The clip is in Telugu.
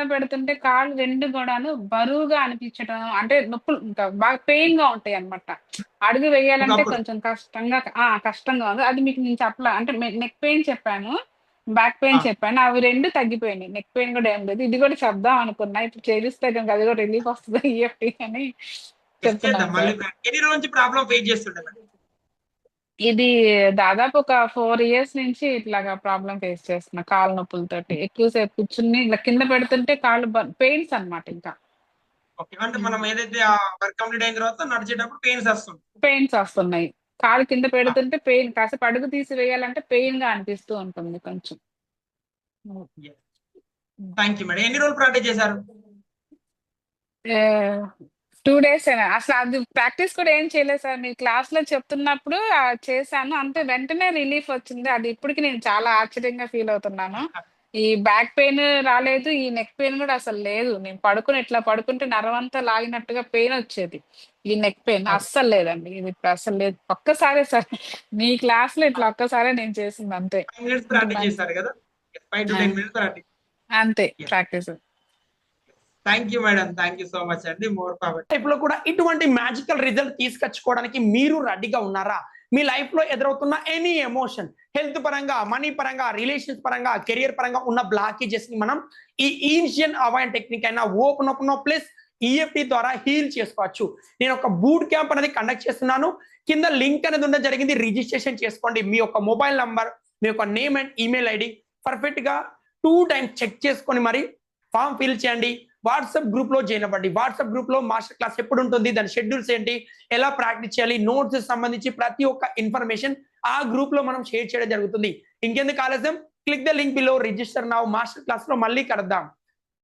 కింద పెడుతుంటే కాళ్ళు రెండు కూడాను బరువుగా అనిపించడం అంటే నొప్పులు ఇంకా బాగా పెయిన్గా ఉంటాయి అన్నమాట. అడుగు వేయాలంటే. కొంచెం కష్టంగా ఆ కష్టంగా ఉంది. అది మీకు నేను చెప్పలే అంటే నెక్ పెయిన్ చెప్పాను బ్యాక్ పెయిన్. చెప్పాను. అవి రెండు తగ్గిపోయినాయి. నెక్ పెయిన్ కూడా ఏం లేదు. ఇది కూడా చెప్దాం అనుకున్నా. ఇప్పుడు చేరిస్తే కనుక అది కూడా రిలీఫ్ వస్తుంది. ఈఎఫ్టీ అని చెప్తున్నాను చేద్దాం మళ్ళీ సార్. ఎన్ని రోజుల నుంచి ప్రాబ్లం ఫేస్ చేస్తుండే మేడం ఇది దాదాపు ఒక ఫోర్ ఇయర్స్ నుంచి ఇట్లాగా ప్రాబ్లం ఫేస్ చేస్తున్నా కాళ్ళ నొప్పులతోటి. ఎక్కువసేపు కూర్చుని ఇలా కింద పెడుతుంటే కాళ్ళు పెయిన్స్ అన్నమాట ఇంకా. ఓకే అంటే మనం ఏదైతే ఆ వర్క్ కంప్లీట్ అయిన తర్వాత నడిచేటప్పుడు పెయిన్స్ వస్తుంది పెయిన్స్ వస్తున్నాయి. కాలు కింద పెడుతుంటే పెయిన్ కాసేపు అడుగు తీసి వేయాలంటే పెయిన్గా అనిపిస్తూ ఉంటుంది కొంచెం. Thank you madam. ఎన్ని రోజులు ప్రాక్టీస్ చేశారు? టూ డేస్ అసలు అది ప్రాక్టీస్ కూడా ఏం చేయలేదు సార్. మీరు క్లాస్లో చెప్తున్నప్పుడు ఆ, చేశాను. అంతే వెంటనే రిలీఫ్ వచ్చింది. అది ఇప్పటికి నేను చాలా ఆశ్చర్యంగా ఫీల్ అవుతున్నాను. ఈ బ్యాక్ పెయిన్ రాలేదు. ఈ నెక్ పెయిన్ కూడా అసలు లేదు. నేను పడుకుని ఇట్లా పడుకుంటే నరవంతా లాగినట్టుగా పెయిన్ వచ్చేది. ఈ నెక్ పెయిన్ అస్సలు లేదండి. ఇది ఇప్పుడు అస్సలు లేదు. ఒక్కసారే సార్. మీ క్లాస్లో ఇట్లా ఒక్కసారే నేను చేసింది అంతే. ఫైవ్ మినిట్స్ ప్రాక్టీస్ చేశారు కదా? Five to ten minutes practice. అంతే. Practice. Thank you madam thank you so much అండి మోర్ పవర్ లైఫ్లో కూడా ఇటువంటి మ్యాజికల్ రిజల్ట్ తీసుకొచ్చుకోవడానికి మీరు రెడీగా ఉన్నారా? మీ లైఫ్లో ఎదురవుతున్న ఎనీ ఎమోషన్ హెల్త్ పరంగా మనీ పరంగా రిలేషన్స్ పరంగా కెరియర్ పరంగా ఉన్న బ్లాకేజెస్ని మనం ఈ ఈన్షియన్ అవాయిన్ టెక్నిక్ అయినా ఓపెన్ ఓపెన్ ప్లస్ ఈఎఫ్టీ ద్వారా హీల్ చేసుకోవచ్చు. నేను ఒక బూట్ క్యాంప్ అనేది కండక్ట్ చేస్తున్నాను. కింద లింక్ అనేది ఉండడం జరిగింది. రిజిస్ట్రేషన్ చేసుకోండి. మీ యొక్క మొబైల్ నంబర్ మీ యొక్క నేమ్ అండ్ ఈమెయిల్ ఐడి పర్ఫెక్ట్గా టూ టైమ్స్ చెక్ చేసుకొని మరి ఫామ్ ఫిల్ చేయండి. వాట్సాప్ గ్రూప్లో జాయిన్ అవ్వండి. వాట్సాప్ గ్రూప్లో మాస్టర్ క్లాస్ ఎప్పుడు ఉంటుంది దాని షెడ్యూల్స్ ఏంటి? ఎలా ప్రాక్టీస్ చేయాలి? నోట్స్ సంబంధించి ప్రతి ఒక్క ఇన్ఫర్మేషన్ ఆ గ్రూప్లో మనం షేర్ చేయడం జరుగుతుంది. ఇంకెందుకు ఆలస్యం? Click the link below register నా మాస్టర్ క్లాస్లో మళ్ళీ కడదాం